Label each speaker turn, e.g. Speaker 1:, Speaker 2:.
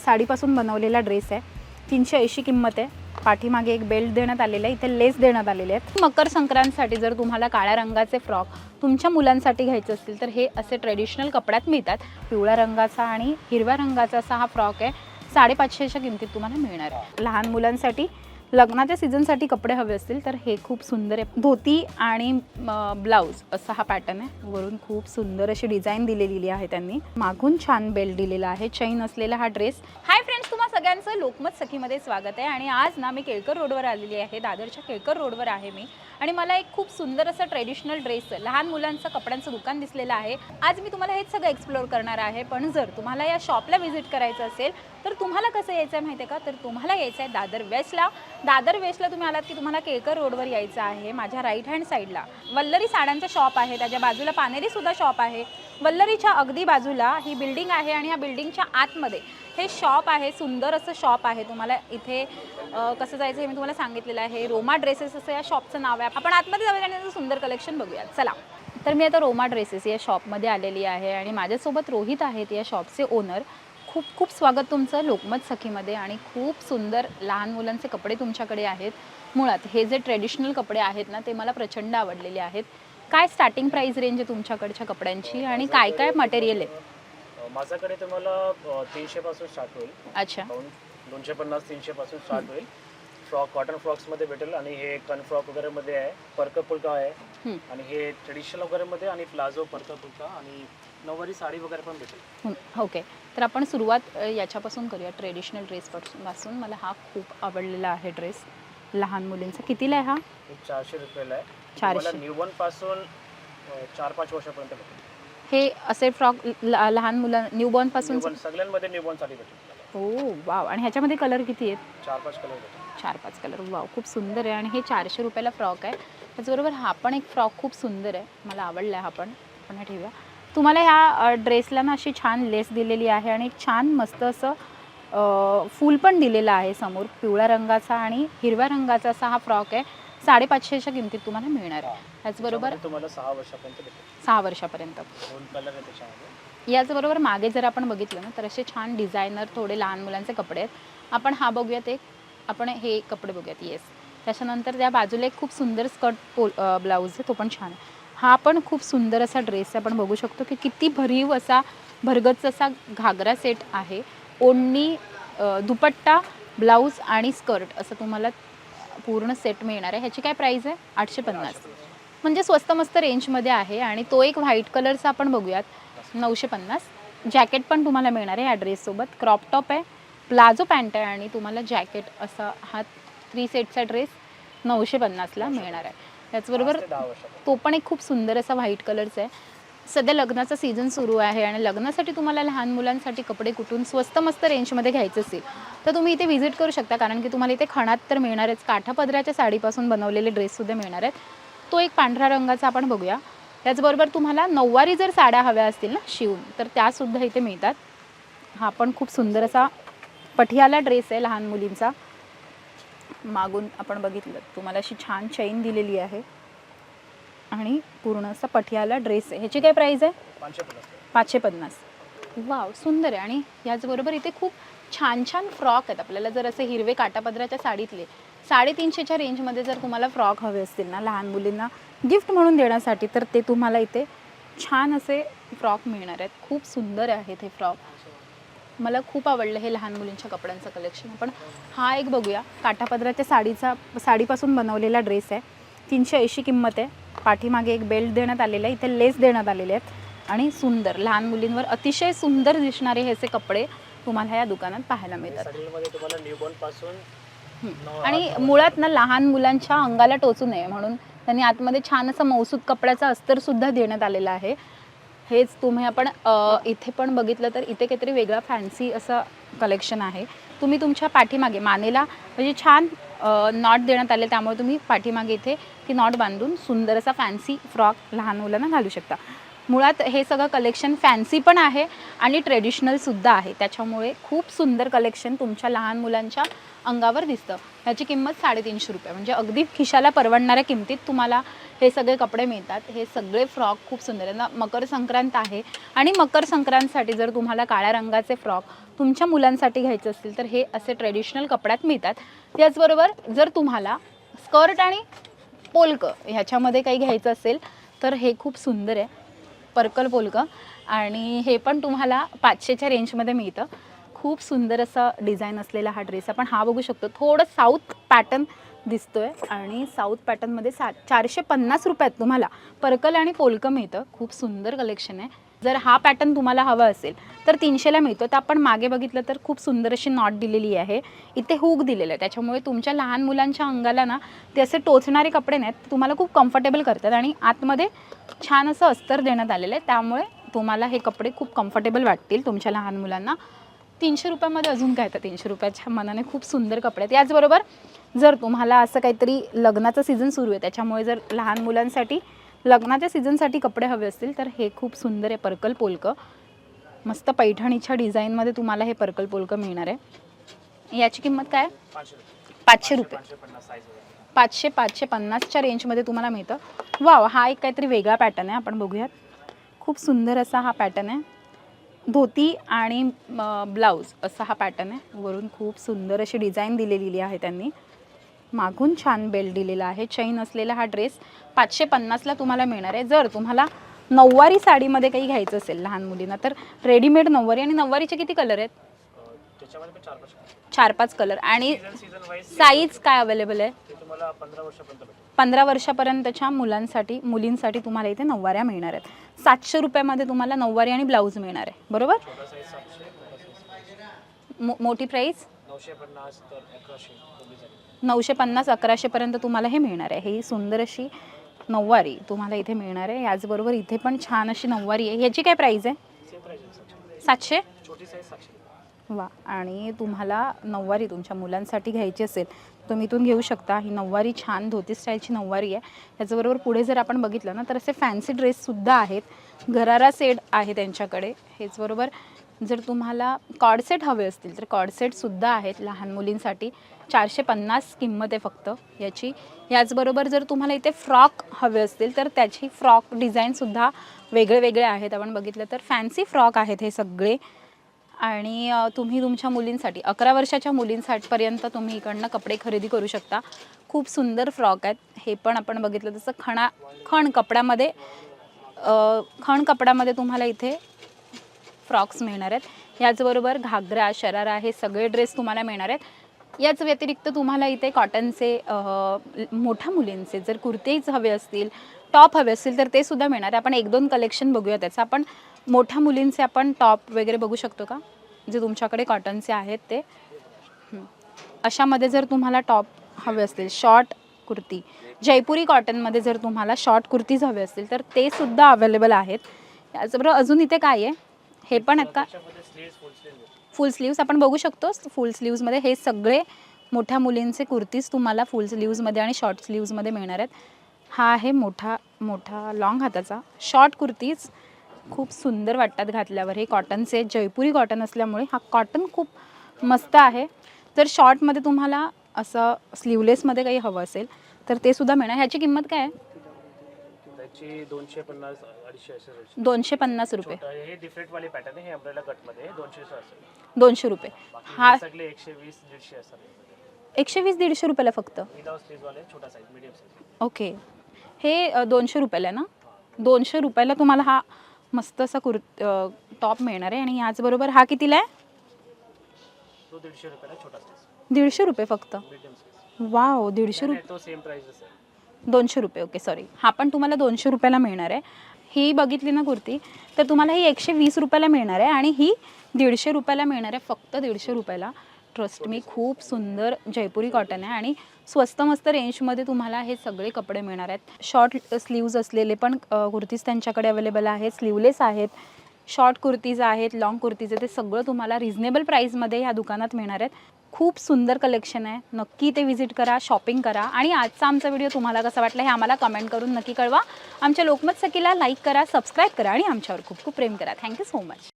Speaker 1: साडीपासून बनवलेला ड्रेस आहे. तीनशे ऐंशी किंमत आहे. पाठीमागे एक बेल्ट देण्यात आलेला आहे. इथे लेस देण्यात आलेले आहेत. मकर संक्रांतसाठी जर तुम्हाला काळ्या रंगाचे फ्रॉक तुमच्या मुलांसाठी घ्यायचे असतील तर हे असे ट्रेडिशनल कपड्यात मिळतात. पिवळ्या रंगाचा आणि हिरव्या रंगाचा असा हा फ्रॉक आहे. साडेपाचशेच्या किमतीत तुम्हाला मिळणार आहे. लहान मुलांसाठी लग्नाच्या सीझनसाठी कपडे हवे असतील तर हे खूप सुंदर आहे. धोती आणि ब्लाऊज असा हा पॅटर्न आहे. वरून खूप सुंदर अशी डिझाईन दिलेली आहे त्यांनी. मागून छान बेल्ट दिलेला आहे चैन असलेला हा ड्रेस. हाय फ्रेंड्स तुम्हा सगळ्यांचं लोकमत सखीमध्ये स्वागत आहे. आणि आज ना मी केळकर रोडवर आलेली आहे. दादरच्या केळकर रोडवर आहे मी. आणि मला एक खूप सुंदर असं ट्रेडिशनल ड्रेस लहान मुलांचं कपड्यांचं दुकान दिसलेलं आहे. आज मी तुम्हाला हेच सगळं एक्सप्लोअर करणार आहे. पण जर तुम्हाला या शॉपला व्हिजिट करायचं असेल तर तुम्हाला कसं यायचं आहे माहिती आहे का? तर तुम्हाला यायचं आहे दादर वेस्टला. दादर वेस्टला तुम्ही आलात की तुम्हाला केळकर रोडवर यायचं आहे माझ्या राईट हँड साईडला वल्लरी साड्यांचं शॉप आहे त्याच्या बाजूला पानेरीसुद्धा शॉप आहे. वल्लरीच्या अगदी बाजूला ही बिल्डिंग आहे आणि या बिल्डिंगच्या आतमध्ये हे शॉप आहे सुंदर असं शॉप आहे. तुम्हाला इथे कसं जायचं हे मी तुम्हाला सांगितलेलं आहे. रोमा ड्रेसेस असं या शॉपचं नाव आहे. आपण आतमध्ये जाऊया आणि त्याचं सुंदर कलेक्शन बघूयात. चला. तर मी आता रोमा ड्रेसेस या शॉपमध्ये आलेली आहे आणि माझ्यासोबत रोहित आहेत या शॉपचे ओनर खूप खूप स्वागत तुमचं लोकमत सखीमध्ये आणि खूप सुंदर लहान मुलांचे कपडे तुमच्याकडे आहेत. मुळात हे जे ट्रेडिशनल कपडे आहेत ना ते मला प्रचंड आवडलेले आहेत. काय स्टार्टिंग प्राईस रेंज आहे तुमच्याकडच्या कपड्यांची आणि काय काय मटेरियल आहे?
Speaker 2: माझ्याकडे तुम्हाला तीनशे पासून स्टार्ट होईल.
Speaker 1: अच्छा.
Speaker 2: दोनशे पन्नास तीनशे पासून स्टार्ट होईल. फ्रॉक कॉटन फ्रॉक्समध्ये भेटेल आणि हे कन फ्रॉक वगैरे मध्ये आहे परक पुलका आहे. आणि हे ट्रेडिशनल वगैरे मध्ये आणि प्लाझो परक पुलका आणि नऊवारी साडी वगैरे पण भेटेल.
Speaker 1: हं, ओके तर आपण सुरुवात याच्यापासून करूया ट्रेडिशनल ड्रेसपासून पासून. मला हा खूप आवडलेला आहे ड्रेस लहान मुलींचा. कितीला आहे हा?
Speaker 2: हे चारशे रुपयाला आहे.
Speaker 1: चारशे.
Speaker 2: न्यूबॉर्नपासून चार पाच वर्षापर्यंत भेटेल.
Speaker 1: हे असे फ्रॉक लहान मुलं
Speaker 2: न्यूबॉर्नपासून सगळ्यांमध्ये न्यूबॉर्न साडी भेटेल.
Speaker 1: हो वाव. आणि ह्याच्यामध्ये कलर किती आहेत?
Speaker 2: चार पाच कलर भेटेल.
Speaker 1: चार पाच कलर वाव खूप सुंदर आहे. आणि हे चारशे रुपयाला फ्रॉक आहे. त्याचबरोबर हा पण एक फ्रॉक खूप सुंदर आहे. मला आवडला आहे हा पण. आपण हे ठेवूया. तुम्हाला ह्या ड्रेसला ना अशी छान लेस दिलेली आहे आणि एक छान मस्त असं फूल पण दिलेलं आहे समोर. पिवळ्या रंगाचा आणि हिरव्या रंगाचा असा हा फ्रॉक आहे. साडेपाचशेच्या किमतीत तुम्हाला मिळणार आहे. त्याचबरोबर
Speaker 2: तुम्हाला सहा वर्षापर्यंत
Speaker 1: सहा वर्षापर्यंत. याचबरोबर मागे जर आपण बघितलं ना तर असे छान डिझायनर थोडे लहान मुलांचे कपडे आहेत. आपण हा बघूयात एक आपण हे कपडे बघूयात येस त्याच्यानंतर त्या बाजूला एक खूप सुंदर स्कर्ट पोल ब्लाऊज आहे तो पण छान आहे. हा पण खूप सुंदर असा ड्रेस आहे आपण बघू शकतो की किती भरीव असा भरगच असा घागरा सेट आहे. ओढणी दुपट्टा ब्लाऊज आणि स्कर्ट असं तुम्हाला पूर्ण सेट मिळणार आहे. ह्याची काय प्राईस आहे? आठशे पन्नास. म्हणजे स्वस्त मस्त रेंजमध्ये आहे आणि तो एक व्हाईट कलरचा आपण बघूयात नऊशे पन्नास. जॅकेट पण तुम्हाला मिळणार आहे या ड्रेससोबत क्रॉप टॉप आहे. प्लाझो पॅन्ट आहे आणि तुम्हाला जॅकेट असा हा थ्री सेटचा ड्रेस नऊशे पन्नासला मिळणार आहे. त्याचबरोबर
Speaker 2: ते
Speaker 1: पण एक खूप सुंदर असा व्हाईट कलरचा आहे. सध्या लग्नाचा सीझन सुरू आहे आणि लग्नासाठी तुम्हाला लहान मुलांसाठी कपडे कुठून स्वस्त मस्त रेंजमध्ये घ्यायचं असेल तर तुम्ही इथे व्हिजिट करू शकता. कारण की तुम्हाला इथे खणात तर मिळणारच काठापदराच्या साडीपासून बनवलेले ड्रेससुद्धा मिळणार आहेत. तो एक पांढऱ्या रंगाचा आपण बघूया. त्याचबरोबर तुम्हाला नऊवारी जर साड्या हव्या असतील ना शिवून तर त्यासुद्धा इथे मिळतात. हा पण खूप सुंदर असा पठियाला ड्रेस आहे लहान मुलींचा. मागून आपण बघितलं तुम्हाला अशी छान चैन दिलेली आहे. आणि पूर्ण असा पठियाला ड्रेस आहे. ह्याची काय प्राईस आहे?
Speaker 2: पाचशे पन्नास.
Speaker 1: पाचशे पन्नास वाव सुंदर आहे. आणि याचबरोबर इथे खूप छान छान फ्रॉक आहेत. आपल्याला जर असे हिरवे काटापदराच्या साडीतले साडेतीनशेच्या रेंजमध्ये जर तुम्हाला फ्रॉक हवे असतील ना लहान मुलींना गिफ्ट म्हणून देण्यासाठी तर ते तुम्हाला इथे छान असे फ्रॉक मिळणार आहेत. खूप सुंदर आहेत हे फ्रॉक मला खूप आवडलं हे लहान मुलींच्या कपड्यांचं कलेक्शन आपण हा एक बघूया. काठापदराच्या साडीचा साडीपासून बनवलेला ड्रेस आहे. तीनशे ऐंशी किंमत आहे. पाठीमागे एक बेल्ट देण्यात आलेला आहे. इथे लेस देण्यात आलेले आहेत. आणि सुंदर लहान मुलींवर अतिशय सुंदर दिसणारे हे असे कपडे तुम्हाला या दुकानात पाहायला मिळतात. आणि मुळात ना लहान मुलांच्या अंगाला टोचू नये म्हणून त्यांनी आतमध्ये छान असं मौसूद कपड्याचा अस्तर सुद्धा देण्यात आलेला आहे. हेच तुम्ही आपण इथे पण बघितलं तर इथे काहीतरी वेगळा फॅन्सी असं कलेक्शन आहे. तुम्ही तुमच्या पाठीमागे मानेला म्हणजे छान नॉट देण्यात आले त्यामुळे तुम्ही पाठीमागे इथे ती नॉट बांधून सुंदर असा फॅन्सी फ्रॉक लहान मुलांना घालू शकता. मुळात हे सगळं कलेक्शन फॅन्सी पण आहे आणि ट्रेडिशनलसुद्धा आहे. त्याच्यामुळे खूप सुंदर कलेक्शन तुमच्या लहान मुलांच्या अंगावर दिसतं. ह्याची किंमत साडेतीनशे रुपये. म्हणजे अगदी खिशाला परवडणाऱ्या किमतीत तुम्हाला हे सगळे कपडे मिळतात. हे सगळे फ्रॉक खूप सुंदर आहे ना मकर संक्रांत आहे आणि मकर संक्रांतसाठी जर तुम्हाला काळ्या रंगाचे फ्रॉक तुमच्या मुलांसाठी घ्यायचे असतील तर हे असे ट्रेडिशनल कपड्यात मिळतात. त्याचबरोबर जर तुम्हाला स्कर्ट आणि पोलक ह्याच्यामध्ये काही घ्यायचं असेल तर हे खूप सुंदर आहे. पर्कल पोलक. आणि हे पण तुम्हाला पाचशेच्या रेंजमध्ये मिळतं. खूप सुंदर असा डिझाईन असलेला हा ड्रेस आपण हा बघू शकतो. थोडं साऊथ पॅटर्न दिसतोय. आणि साऊथ पॅटर्नमध्ये सा चारशे पन्नास रुपयात तुम्हाला पर्कल आणि पोलकं मिळतं. खूप सुंदर कलेक्शन आहे. जर हा पॅटर्न तुम्हाला हवा असेल तर तीनशेला मिळतो तर आपण मागे बघितलं तर खूप सुंदर अशी नॉट दिलेली आहे. इथे हुक दिलेलं आहे. त्याच्यामुळे तुमच्या लहान मुलांच्या अंगाला ना ते असे टोचणारे कपडे नाहीत. तुम्हाला खूप कम्फर्टेबल करतात. आणि आतमध्ये छान असं अस्तर देण्यात आलेलं आहे. त्यामुळे तुम्हाला हे कपडे खूप कम्फर्टेबल वाटतील तुमच्या लहान मुलांना. तीनशे रुपयामध्ये अजून काय तर तीनशे रुपयाच्या मनाने खूप सुंदर कपडे आहेत. याचबरोबर जर तुम्हाला असं काहीतरी लग्नाचं सीझन सुरू आहे त्याच्यामुळे जर लहान मुलांसाठी लग्नाच्या सीझनसाठी कपडे हवे असतील तर हे खूप सुंदर आहे पर्कल पोलकं. मस्त पैठणीच्या डिझाईनमध्ये तुम्हाला हे पर्कल पोलकं मिळणार आहे. याची किंमत काय?
Speaker 2: पाचशे रुपये.
Speaker 1: पाचशे
Speaker 2: पाचशे
Speaker 1: पाचशे पाचशे पन्नासच्या रेंजमध्ये तुम्हाला मिळतं. वाव हा एक काहीतरी वेगळा पॅटर्न आहे आपण बघूयात. खूप सुंदर असा हा पॅटर्न आहे. धोती आणि ब्लाऊज असा हा पॅटर्न आहे. वरून खूप सुंदर अशी डिझाईन दिलेली आहे त्यांनी. मागून छान बेल्ट दिलेला आहे. चैन असलेला हा ड्रेस पाचशे पन्नासला तुम्हाला मिळणार आहे. जर तुम्हाला नऊवारी साडीमध्ये काही घ्यायचं असेल लहान मुलींना तर रेडीमेड नऊवारी आणि नऊवारीचे किती कलर आहेत?
Speaker 2: चार पाच
Speaker 1: कलर. आणि साईज काय अवेलेबल आहे?
Speaker 2: पंधरा
Speaker 1: वर्षापर्यंतच्या मुलांसाठी मुलींसाठी तुम्हाला इथे नऊवाऱ्या मिळणार आहेत. सातशे रुपयामध्ये तुम्हाला नऊवारी आणि ब्लाऊज मिळणार आहे. बरोबर? मो मोठी प्राईस
Speaker 2: नऊशे पन्नास अकराशे
Speaker 1: अकराशेपर्यंत तुम्हाला हे मिळणार आहे. ही सुंदर अशी नऊवारी तुम्हाला इथे मिळणार आहे. याचबरोबर इथे पण छान अशी नऊवारी आहे. ह्याची काय प्राईस
Speaker 2: प्राईज आहे? सातशे?
Speaker 1: वा. आणि तुम्हाला नऊवारी तुमच्या मुलांसाठी घ्यायची असेल तुम्ही इथून घेऊ शकता. ही नऊवारी छान धोती स्टाईलची नऊवारी आहे. त्याचबरोबर पुढे जर आपण बघितलं ना तर असे फॅन्सी ड्रेससुद्धा आहेत. गरारा सेट आहे त्यांच्याकडे. हेचबरोबर जर तुम्हाला कॉडसेट हवे असतील तर कॉडसेटसुद्धा आहेत लहान मुलींसाठी. चारशे पन्नास किंमत आहे फक्त याची. याचबरोबर जर तुम्हाला इथे फ्रॉक हवे असतील तर त्याची फ्रॉक डिझाईनसुद्धा वेगळे वेगळे आहेत. आपण बघितलं तर फॅन्सी फ्रॉक आहेत हे सगळे. आणि अ, तुम्ही तुमच्या मुलींसाठी अकरा वर्षाच्या मुलींसाठीपर्यंत तुम्ही इकडनं कपडे खरेदी करू शकता. खूप सुंदर फ्रॉक आहेत. हे पण आपण बघितलं तसं खणा खण कपड्यामध्ये अ, खण कपड्यामध्ये तुम्हाला इथे फ्रॉक्स मिळणार आहेत. याचबरोबर घागरा शरारा हे सगळे ड्रेस तुम्हाला मिळणार आहेत. याच व्यतिरिक्त तुम्हाला इथे कॉटनचे मोठ्या मुलींचे जर कुर्तेच हवे असतील टॉप हवे असतील तर ते सुद्धा मिळणार आहे आपण एक दोन कलेक्शन बघूया त्याचं. आपण मोठ्या मुलींचे आपण टॉप वगैरे बघू शकतो का? जे तुमच्याकडे कॉटनचे आहेत ते? अशामध्ये जर तुम्हाला टॉप हवे असतील शॉर्ट कुर्ती जयपुरी कॉटनमध्ये जर तुम्हाला शॉर्ट कुर्तीज हवे असतील तर ते सुद्धा अवेलेबल आहेत. याचबरोबर अजून इथे काय आहे? हे पण आहेत का
Speaker 2: फुल
Speaker 1: फुल स्लीव्स आपण बघू शकतो. फुल स्लीव्समध्ये हे सगळे मोठ्या मुलींचे कुर्तीज तुम्हाला फुल स्लीव्समध्ये आणि शॉर्ट स्लीव्समध्ये मिळणार आहेत. हा आहे मोठा मोठा लॉंग हाताचा शॉर्ट कुर्तीज. खूप सुंदर वाटतात घातल्यावर. हे कॉटनचे जयपुरी कॉटन असल्यामुळे हा कॉटन खूप मस्त आहे. जर शॉर्टमध्ये तुम्हाला असं स्लीवलेसमध्ये काही हवं असेल तर ते सुद्धा मिळणार. ह्याची किंमत काय आहे?
Speaker 2: दोनशे पन्नास
Speaker 1: रुपये.
Speaker 2: दोनशे
Speaker 1: रुपये. हा
Speaker 2: सगळे एकशे वीस दीडशे
Speaker 1: रुपयाला फक्त? ओके. हे दोनशे रुपयाला ना? दोनशे रुपयाला तुम्हाला हा मस्त असा कुर टॉप मिळणार आहे. आणि याचबरोबर हा कितीला आहे?
Speaker 2: दीडशे
Speaker 1: रुपये फक्त? वाव दीडशे रुपये
Speaker 2: तो सेम प्राइस असेल
Speaker 1: दोनशे रुपये ओके सॉरी हा पण तुम्हाला दोनशे रुपयाला मिळणार आहे. ही बघितली ना कुर्ती तर तुम्हाला ही एकशे वीस रुपयाला मिळणार आहे. आणि ही दीडशे रुपयाला मिळणार आहे फक्त दीडशे रुपयाला. ट्रस्ट मी खूप सुंदर जयपुरी कॉटन आहे. आणि स्वस्त मस्त रेंजमध्ये तुम्हाला हे सगळे कपडे मिळणार आहेत. शॉर्ट स्लीव्ज असलेले पण कुर्तीज त्यांच्याकडे अवेलेबल आहेत. स्लीवलेस आहेत. शॉर्ट कुर्तीज आहेत लॉंग कुर्तीज आहेत. ते सगळं तुम्हाला रिझनेबल प्राईजमध्ये ह्या दुकानात मिळणार आहेत. खूप सुंदर कलेक्शन आहे. नक्की ते व्हिजिट करा शॉपिंग करा. आणि आजचा आमचा व्हिडिओ तुम्हाला कसा वाटला हे आम्हाला कमेंट करून नक्की कळवा. आमच्या लोकमत सखीला लाईक करा सबस्क्राईब करा आणि आमच्यावर खूप खूप प्रेम करा. Thank you so much